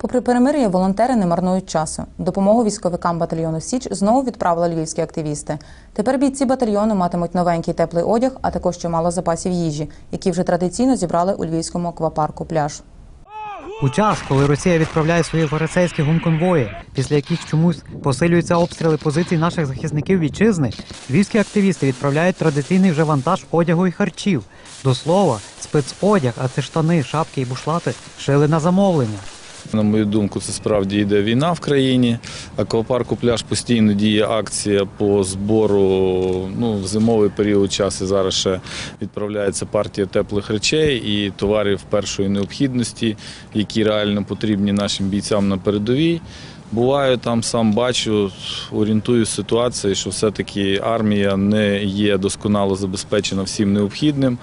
Попри перемир'я, волонтери не марнують часу. Допомогу військовикам батальйону Січ знову відправили львівські активісти. Тепер бійці батальйону матимуть новенький теплий одяг, а також чимало запасів їжі, які вже традиційно зібрали у львівському аквапарку пляж. У час, коли Росія відправляє свої фарисейські гумконвої, після яких чомусь посилюються обстріли позицій наших захисників вітчизни, львівські активісти відправляють традиційний вже вантаж одягу і харчів. До слова, спецодяг, а це штани, шапки і бушлати шили на замовлення. На мою думку, це справді йде війна в країні. Аквапарку пляж постійно діє акція по збору. Ну, в зимовий період часу зараз ще відправляється партія теплих речей і товарів першої необхідності, які реально потрібні нашим бійцям на передовій. Буваю там, сам бачу, орієнтую ситуацію, що все-таки армія не є досконало забезпечена всім необхідним.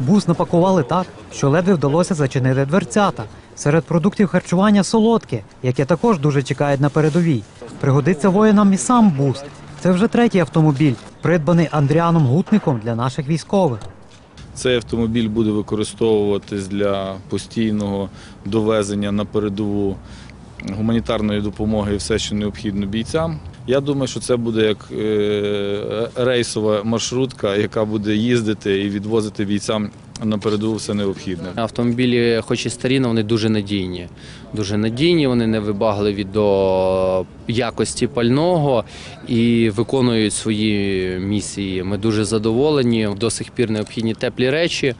Бус напакували так, що ледве вдалося зачинити дверцята. Серед продуктів харчування солодке, яке також дуже чекають на передовій. Пригодиться воїнам і сам буст. Це вже третій автомобіль, придбаний Андріаном Гутником для наших військових. Цей автомобіль буде використовуватись для постійного довезення на передову гуманітарної допомоги і все, що необхідно бійцям. Я думаю, що це буде як е, рейсова маршрутка, яка буде їздити і відвозити бійцям на передову все необхідне. Автомобілі, хоч і старі, але вони дуже надійні. Дуже надійні, вони не вибагливі до якості пального і виконують свої місії. Ми дуже задоволені. До сих пір необхідні теплі речі.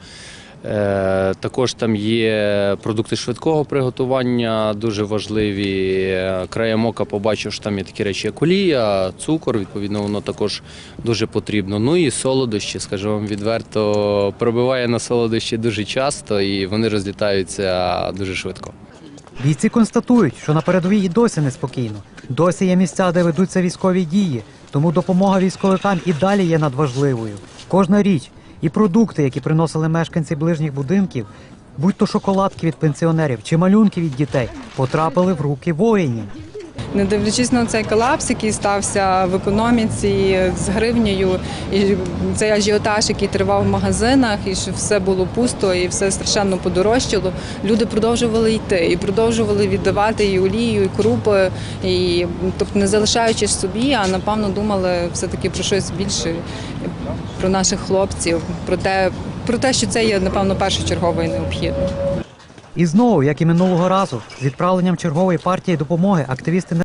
Е, Також там є продукти швидкого приготування, дуже важливі. Краєм ока побачив, що там є такі речі, як олія, цукор, відповідно, воно також дуже потрібно. Ну і солодощі, скажу вам відверто, пробиває на солодощі дуже часто і вони розлітаються дуже швидко. Бійці констатують, що на передовій і досі неспокійно. Досі є місця, де ведуться військові дії, тому допомога військовикам і далі є надважливою. Кожна річ і продукти, які приносили мешканці ближніх будинків, будь то шоколадки від пенсіонерів чи малюнки від дітей, потрапили в руки воїнів. Не дивлячись на цей колапс, який стався в економіці з гривнею, і цей ажіотаж, який тривав в магазинах, і що все було пусто, і все страшенно подорожчало. Люди продовжували йти і продовжували віддавати і олію, і крупи, і тобто не залишаючись собі, а напевно думали все таки про щось більше, про наших хлопців, про те, про те, що це є напевно першочергово і необхідно. І знову, як і минулого разу, з відправленням чергової партії допомоги активісти не